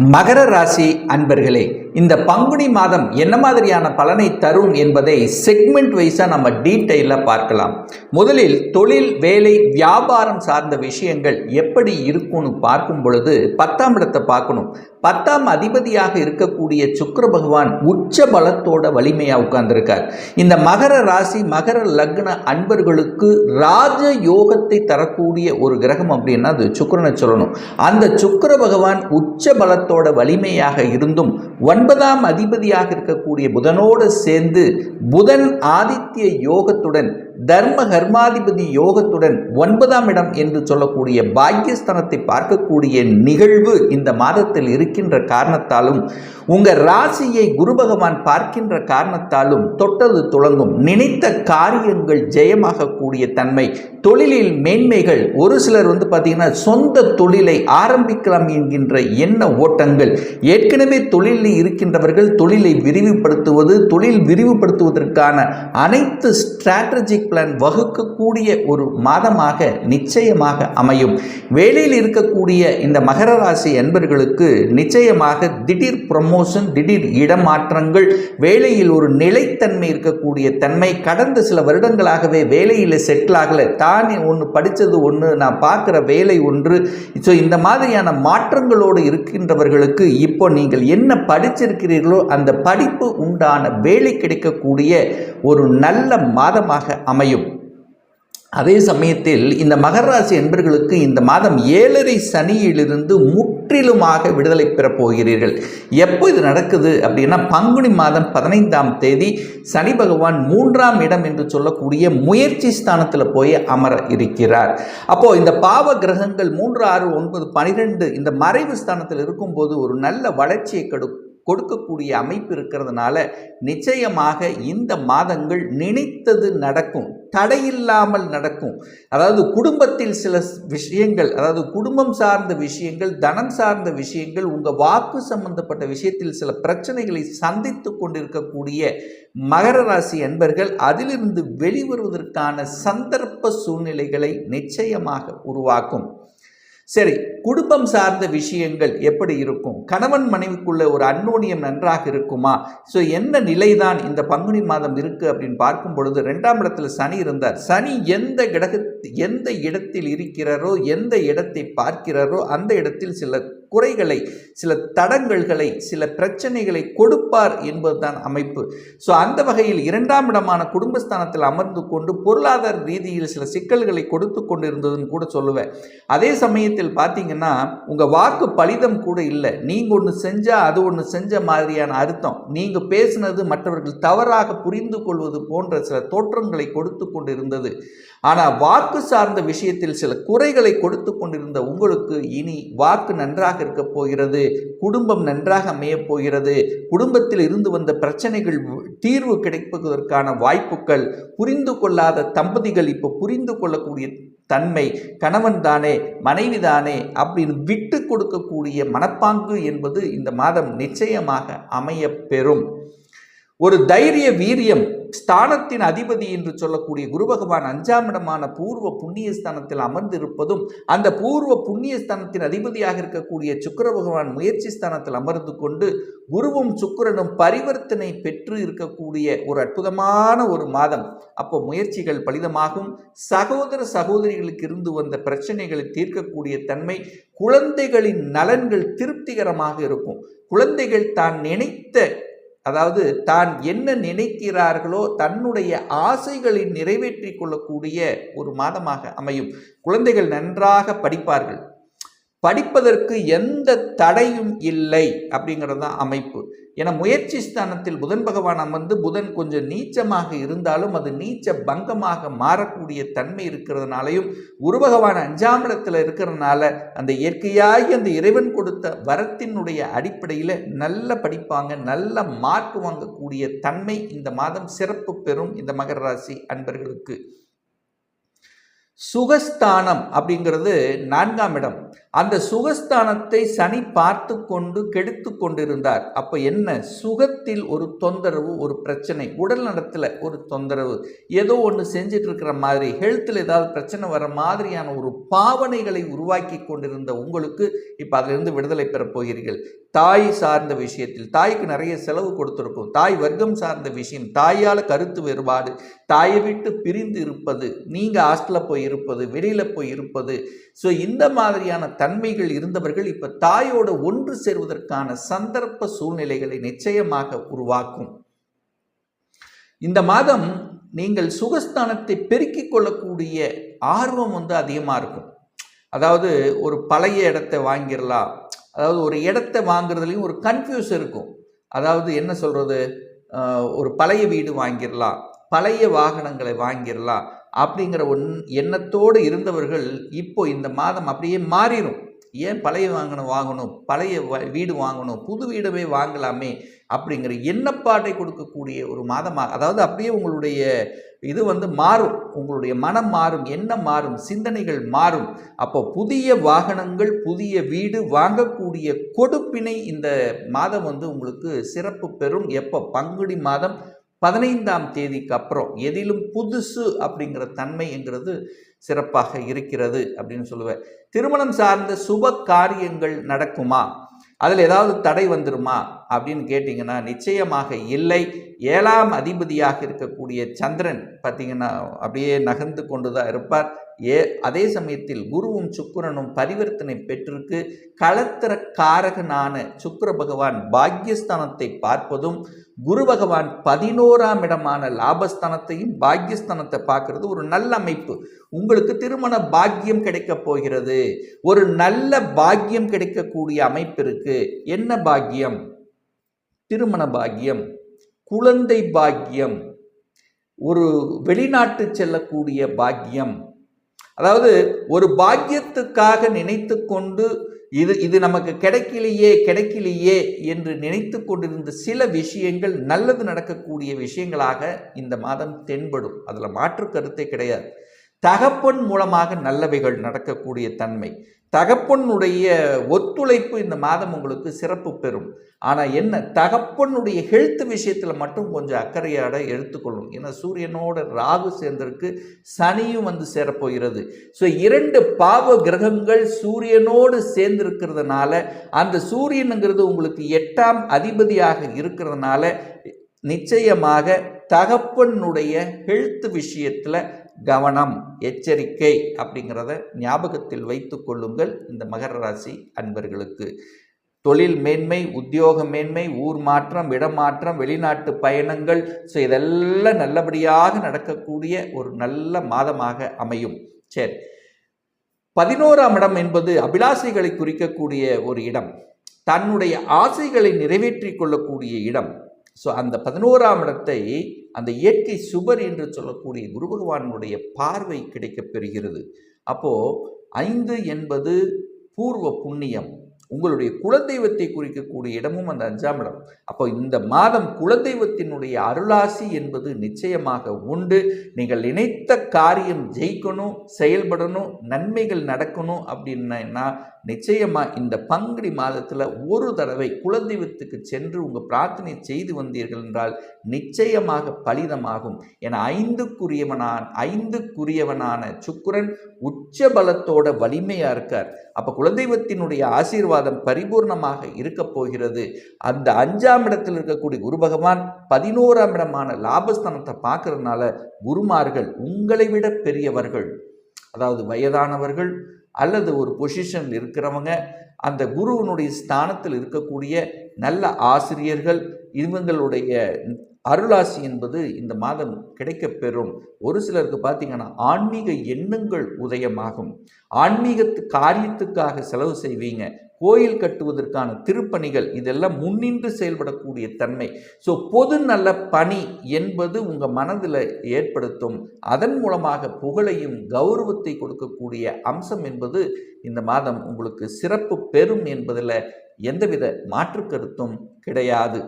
மகர ராசி அன்பர்களே இந்த பங்குனி மாதம் என்ன மாதிரியான பலனை தரும் என்பதை செக்மெண்ட் வைஸாக நம்ம டீட்டெயிலாக பார்க்கலாம். முதலில் தொழில் வேலை வியாபாரம் சார்ந்த விஷயங்கள் எப்படி இருக்கும்னு பார்க்கும் பொழுது பத்தாம் இடத்தை பார்க்கணும். பத்தாம் அதிபதியாக இருக்கக்கூடிய சுக்கர பகவான் உச்ச பலத்தோட வலிமையாக உட்கார்ந்துருக்கார். இந்த மகர ராசி மகர லக்ன அன்பர்களுக்கு ராஜ யோகத்தை தரக்கூடிய ஒரு கிரகம் அப்படின்னா அது சுக்கரனை சொல்லணும். அந்த சுக்கிர பகவான் உச்ச பலத்தோட வலிமையாக இருந்தும் ஒன்பதாம் அதிபதியாக இருக்கக்கூடிய புதனோடு சேர்ந்து புதன் ஆதித்ய யோகத்துடன் தர்ம கர்மாதிபதி யோகத்துடன் ஒன்பதாம் இடம் என்று சொல்லக்கூடிய பாக்கியஸ்தானத்தை பார்க்கக்கூடிய நிகழ்வு இந்த மாதத்தில் இருக்கின்ற காரணத்தாலும் உங்கள் ராசியை குரு பகவான் பார்க்கின்ற காரணத்தாலும் தொட்டது துளங்கும். நினைத்த காரியங்கள் ஜெயமாகக்கூடிய தன்மை. தொழிலில் மேன்மைகள். ஒரு சிலர் வந்து பார்த்தீங்கன்னா சொந்த தொழிலை ஆரம்பிக்கலாம் என்கின்ற எண்ண ஓட்டங்கள் ஏற்கனவே தொழிலில் இருக்கின்றவர்கள் தொழிலை விரிவுபடுத்துவது தொழில் விரிவுபடுத்துவதற்கான அனைத்து ஸ்ட்ராட்டஜிக் பிளான் வகுக்கக்கூடிய ஒரு மாதமாக நிச்சயமாக அமையும். வேலையில் இருக்கக்கூடிய இந்த மகர ராசி அன்பர்களுக்கு நிச்சயமாக திடீர் ப்ரமோஷன் திடீர் இடமாற்றங்கள் வேலையில் ஒரு நிலைத்தன்மை இருக்கக்கூடிய தன்மை கடந்த சில வருடங்களாகவே வேலையில் செட்டில் ஆகலை. தான் ஒன்று படித்தது ஒன்று நான் பார்க்குற வேலை ஒன்று. ஸோ இந்த மாதிரியான மாற்றங்களோடு இருக்கின்றவர்களுக்கு இப்போ நீங்கள் என்ன படிச்சிருக்கிறீர்களோ அந்த படிப்பு உண்டான வேலை கிடைக்கக்கூடிய ஒரு நல்ல மாதமாக அமையும். அதே சமயத்தில் இந்த மகராசி என்பர்களுக்கு இந்த மாதம் ஏழரை சனியிலிருந்து முற்றிலுமாக விடுதலை பெறப் போகிறீர்கள் எப்போ இது நடக்குது அப்படின்னா பங்குனி மாதம் பதினைந்தாம் தேதி சனி பகவான் மூன்றாம் இடம் என்று சொல்லக்கூடிய முயற்சி ஸ்தானத்தில் போய் அமர இருக்கிறார். அப்போ இந்த பாவ கிரகங்கள் மூன்று ஆறு ஒன்பது பனிரெண்டு இந்த மறைவு ஸ்தானத்தில் இருக்கும்போது ஒரு நல்ல வளர்ச்சியை கெடு கொடுக்கக்கூடிய அமைப்பு இருக்கிறதுனால நிச்சயமாக இந்த மாதங்கள் நினைத்தது நடக்கும் தடையில்லாமல் நடக்கும். அதாவது குடும்பத்தில் சில விஷயங்கள் அதாவது குடும்பம் சார்ந்த விஷயங்கள் தனம் சார்ந்த விஷயங்கள் உங்கள் வாக்கு சம்பந்தப்பட்ட விஷயத்தில் சில பிரச்சனைகளை சந்தித்து கொண்டிருக்கக்கூடிய மகர ராசி அன்பர்கள் அதிலிருந்து வெளிவருவதற்கான சந்தர்ப்ப சூழ்நிலைகளை நிச்சயமாக உருவாக்கும். சரி குடும்பம் சார்ந்த விஷயங்கள் எப்படி இருக்கும்? கணவன் மனைவிக்குள்ள ஒரு அன்னோனியம் நன்றாக இருக்குமா? ஸோ என்ன நிலைதான் இந்த பங்குனி மாதம் இருக்குது அப்படின்னு பார்க்கும் பொழுது ரெண்டாம் இடத்துல சனி இருந்தார். சனி எந்த கிடக எந்த இடத்தில் இருக்கிறாரோ எந்த இடத்தை பார்க்கிறாரோ அந்த இடத்தில் சில குறைகளை சில தடங்கல்களை சில பிரச்சனைகளை கொடுப்பார் என்பதுதான் அமைப்பு. ஸோ அந்த வகையில் இரண்டாம் இடமான குடும்பஸ்தானத்தில் அமர்ந்து கொண்டு பொருளாதார ரீதியில் சில சிக்கல்களை கொடுத்து கொண்டு இருந்ததுன்னு கூட சொல்லுவேன். அதே சமயத்தில் பார்த்தீங்கன்னா உங்கள் வாக்கு பலிதம் கூட இல்லை. நீங்கள் ஒன்று செஞ்சால் அது ஒன்று செஞ்ச மாதிரியான அர்த்தம். நீங்கள் பேசினது மற்றவர்கள் தவறாக புரிந்து கொள்வது போன்ற சில தோற்றங்களை கொடுத்து கொண்டு இருந்தது ஆனால் வாக்கு சார்ந்த விஷயத்தில் சில குறைகளை கொடுத்து கொண்டிருந்த உங்களுக்கு இனி வாக்கு நன்றாக இருக்க போகிறது. குடும்பம் நன்றாக அமையப் போகிறது. குடும்பத்தில் இருந்து வந்த பிரச்சனைகள் தீர்வு கிடைப்பதற்கான வாய்ப்புகள் புரிந்து கொள்ளாத தம்பதிகள் இப்போ புரிந்து கொள்ளக்கூடிய தன்மை கணவன் தானே மனைவி தானே அப்படின்னு விட்டு கொடுக்கக்கூடிய மனப்பாங்கு என்பது இந்த மாதம் நிச்சயமாக அமைய பெறும். ஒரு தைரிய வீரியம் ஸ்தானத்தின் அதிபதி என்று சொல்லக்கூடிய குரு பகவான் அஞ்சாம் இடமான பூர்வ புண்ணிய ஸ்தானத்தில் அமர்ந்திருப்பதும் அந்த பூர்வ புண்ணிய ஸ்தானத்தின் அதிபதியாக இருக்கக்கூடிய சுக்கர பகவான் முயற்சி ஸ்தானத்தில் அமர்ந்து கொண்டு குருவும் சுக்கரனும் பரிவர்த்தனை பெற்று இருக்கக்கூடிய ஒரு அற்புதமான ஒரு மாதம். அப்போ முயற்சிகள் பலிதமாகும். சகோதர சகோதரிகளுக்கு இருந்து வந்த பிரச்சனைகளை தீர்க்கக்கூடிய தன்மை குழந்தைகளின் நலன்கள் திருப்திகரமாக இருக்கும். குழந்தைகள் தான் நினைத்த அதாவது தான் என்ன நினைக்கிறார்களோ தன்னுடைய ஆசைகளை நிறைவேற்றி கொள்ளக்கூடிய ஒரு மாதமாக அமையும். குழந்தைகள் நன்றாக படிப்பார்கள். படிப்பதற்கு எந்த தடையும் இல்லை அப்படிங்கிறது தான் அமைப்பு. ஏன்னா முயற்சி ஸ்தானத்தில் புதன் பகவான் அமர்ந்து புதன் கொஞ்சம் நீச்சமாக இருந்தாலும் அது நீச்ச பங்கமாக மாறக்கூடிய தன்மை இருக்கிறதுனாலையும் குரு பகவான் அஞ்சாம் இடத்துல இருக்கிறதுனால அந்த இயற்கையாகி அந்த இறைவன் கொடுத்த வரத்தினுடைய அடிப்படையில் நல்ல படிப்பாங்க நல்ல மார்க் வாங்கக்கூடிய தன்மை இந்த மாதம் சிறப்பு பெறும் இந்த மகர ராசி அன்பர்களுக்கு. சுகஸ்தானம் அப்படிங்கிறது நான்காம் இடம். அந்த சுகஸ்தானத்தை சனி பார்த்து கொண்டு கெடுத்து கொண்டிருந்தார். அப்போ என்ன? சுகத்தில் ஒரு தொந்தரவு ஒரு பிரச்சனை. உடல் நலத்தில் ஒரு தொந்தரவு. ஏதோ ஒன்று செஞ்சிட்டு இருக்கிற மாதிரி ஹெல்த்தில் ஏதாவது பிரச்சனை வர மாதிரியான ஒரு பாவனைகளை உருவாக்கி கொண்டிருந்த உங்களுக்கு இப்போ அதிலிருந்து விடுதலை பெறப் போகிறீர்கள். தாய் சார்ந்த விஷயத்தில் தாய்க்கு நிறைய செலவு கொடுத்துருக்கும். தாய் வர்க்கம் சார்ந்த விஷயம் தாயால் கருத்து வேறுபாடு தாயை விட்டு பிரிந்து இருப்பது நீங்கள் ஹாஸ்டலில் போய் இருப்பது வெளியில் போய் இருப்பது ஸோ இந்த மாதிரியான தன்மைகள் இருந்தவர்கள் இப்போ தாயோடு ஒன்று சேர்வதற்கான சந்தர்ப்ப சூழ்நிலைகளை நிச்சயமாக உருவாக்கும். இந்த மாதம் நீங்கள் சுகஸ்தானத்தை பெருக்கிக் கொள்ளக்கூடிய ஆர்வம் வந்து அதிகமாக இருக்கும். அதாவது ஒரு பழைய இடத்தை வாங்கிடலாம் அதாவது ஒரு இடத்த வாங்குறதுலையும் ஒரு கன்ஃபியூஸ் இருக்கும். அதாவது என்ன சொல்கிறது ஒரு பழைய வீடு வாங்கிடலாம் பழைய வாகனங்களை வாங்கிடலாம் அப்படிங்கிற ஒன் எண்ணத்தோடு இருந்தவர்கள் இப்போ இந்த மாதம் அப்படியே மாறிடும் ஏன் பழைய வாங்கணும் வாங்கணும் பழைய வீடு வாங்கணும் புது வீடவே வாங்கலாமே அப்படிங்கிற எண்ணப்பாட்டை கொடுக்கக்கூடிய ஒரு மாதமாக அதாவது அப்படியே உங்களுடைய இது வந்து மாறும். உங்களுடைய மனம் மாறும் எண்ணம் மாறும் சிந்தனைகள் மாறும். அப்போ புதிய வாகனங்கள் புதிய வீடு வாங்கக்கூடிய கொடுப்பினை இந்த மாதம் வந்து உங்களுக்கு சிறப்பு பெறும். எப்போ? பங்குடி மாதம் பதினைந்தாம் தேதிக்கு அப்புறம் எதிலும் புதுசு அப்படிங்கிற தன்மைங்கிறது சிறப்பாக இருக்கிறது அப்படின்னு சொல்லுவேன். திருமணம் சார்ந்த சுப காரியங்கள் நடக்குமா? அதில் ஏதாவது தடை வந்துருமா? அப்படின்னு கேட்டிங்கன்னா நிச்சயமாக இல்லை. ஏழாம் அதிபதியாக இருக்கக்கூடிய சந்திரன் பார்த்திங்கன்னா அப்படியே நகர்ந்து கொண்டு தான் இருப்பார். ஏ அதே சமயத்தில் குருவும் சுக்கரனும் பரிவர்த்தனை பெற்றிருக்கு. களத்திர காரகனான சுக்கர பகவான் பாக்யஸ்தானத்தை பார்ப்பதும் குரு பகவான் பதினோராம் இடமான லாபஸ்தானத்தையும் பாக்யஸ்தானத்தை பார்க்கறது ஒரு நல்ல அமைப்பு. உங்களுக்கு திருமண பாக்கியம் கிடைக்க போகிறது. ஒரு நல்ல பாக்கியம் கிடைக்கக்கூடிய அமைப்பு இருக்கு. என்ன பாக்கியம்? திருமண பாக்கியம் குழந்தை பாக்கியம் ஒரு வெளிநாட்டு செல்லக்கூடிய பாக்கியம். அதாவது ஒரு பாக்கியத்துக்காக நினைத்து கொண்டு இது இது நமக்கு கிடைக்கலையே கிடைக்கலையே என்று நினைத்து கொண்டிருந்த சில விஷயங்கள் நல்லது நடக்கக்கூடிய விஷயங்களாக இந்த மாதம் தென்படும். அதில் மாற்று கருத்தே கிடையாது. தகப்பன் மூலமாக நல்லவைகள் நடக்கக்கூடிய தன்மை. தகப்பனுடைய ஒத்துழைப்பு இந்த மாதம் உங்களுக்கு சிறப்பு பெறும். ஆனால் என்ன தகப்பனுடைய ஹெல்த் விஷயத்தில் மட்டும் கொஞ்சம் அக்கறையாட எடுத்துக்கொள்ளும். ஏன்னா சூரியனோட ராகு சேர்ந்திருக்கு சனியும் வந்து சேரப்போகிறது. ஸோ இரண்டு பாவ கிரகங்கள் சூரியனோடு சேர்ந்திருக்கிறதுனால அந்த சூரியனுங்கிறது உங்களுக்கு எட்டாம் அதிபதியாக இருக்கிறதுனால நிச்சயமாக தகப்பனுடைய ஹெல்த் விஷயத்தில் கவனம் எச்சரிக்கை அப்படிங்கிறத ஞாபகத்தில் வைத்து கொள்ளுங்கள் இந்த மகர ராசி அன்பர்களுக்கு. தொழில் மேன்மை உத்தியோக மேன்மை ஊர் மாற்றம் இடமாற்றம் வெளிநாட்டு பயணங்கள் ஸோ இதெல்லாம் நல்லபடியாக நடக்கக்கூடிய ஒரு நல்ல மாதமாக அமையும். சரி. பதினோராம் இடம் என்பது அபிலாசைகளை குறிக்கக்கூடிய ஒரு இடம். தன்னுடைய ஆசைகளை நிறைவேற்றி கொள்ளக்கூடிய இடம். ஸோ அந்த பதினோராம் இடத்தை அந்த இயற்கை சுபர் என்று சொல்லக்கூடிய குரு பகவானுடைய பார்வை கிடைக்கப் பெறுகிறது. அப்போது ஐந்து என்பது பூர்வ புண்ணியம். உங்களுடைய குலதெய்வத்தை குறிக்கக்கூடிய இடமும் அந்த அஞ்சாம் இடம். அப்போ இந்த மாதம் குலதெய்வத்தினுடைய அருளாசி என்பது நிச்சயமாக உண்டு. நீங்கள் நினைத்த காரியம் ஜெயிக்கணும் செயல்படணும் நன்மைகள் நடக்கணும் அப்படின்னா நிச்சயமாக இந்த பங்குனி மாதத்தில் ஒரு தடவை குலதெய்வத்துக்கு சென்று உங்கள் பிரார்த்தனை செய்து வந்தீர்கள் என்றால் நிச்சயமாக பலிதமாகும். என ஐந்துக்குரியவனான் ஐந்துக்குரியவனான சுக்குரன் உச்ச பலத்தோட வலிமையாக இருக்கார். அப்போ குலதெய்வத்தினுடைய ஆசீர்வாதம் பரிபூர்ணமாக இருக்க போகிறது. அந்த அஞ்சாம் இடத்தில் இருக்கக்கூடிய குரு பகவான் பதினோராம் இடமான லாபஸ்தானத்தை பார்க்கறதுனால குருமார்கள் உங்களை விட பெரியவர்கள். அதாவது வயதானவர்கள் அல்லது ஒரு பொசிஷனில் இருக்கிறவங்க அந்த குருவனுடைய ஸ்தானத்தில் இருக்கக்கூடிய நல்ல ஆசிரியர்கள் இவங்களுடைய அருளாசி என்பது இந்த மாதம் கிடைக்கப்பெறும் ஒரு சிலருக்கு பார்த்தீங்கன்னா ஆன்மீக எண்ணங்கள் உதயமாகும். ஆன்மீகத்து காரியத்துக்காக செலவு செய்வீங்க. கோயில் கட்டுவதற்கான திருப்பணிகள் இதெல்லாம் முன்னின்று செயல்படக்கூடிய தன்மை. ஸோ பொது நல்ல பணி என்பது உங்கள் மனதில் ஏற்படுத்தும். அதன் மூலமாக புகழையும் கௌரவத்தை கொடுக்கக்கூடிய அம்சம் என்பது இந்த மாதம் உங்களுக்கு சிறப்பு பெறும் என்பதில் எந்தவித மாற்று கருத்தும் கிடையாது.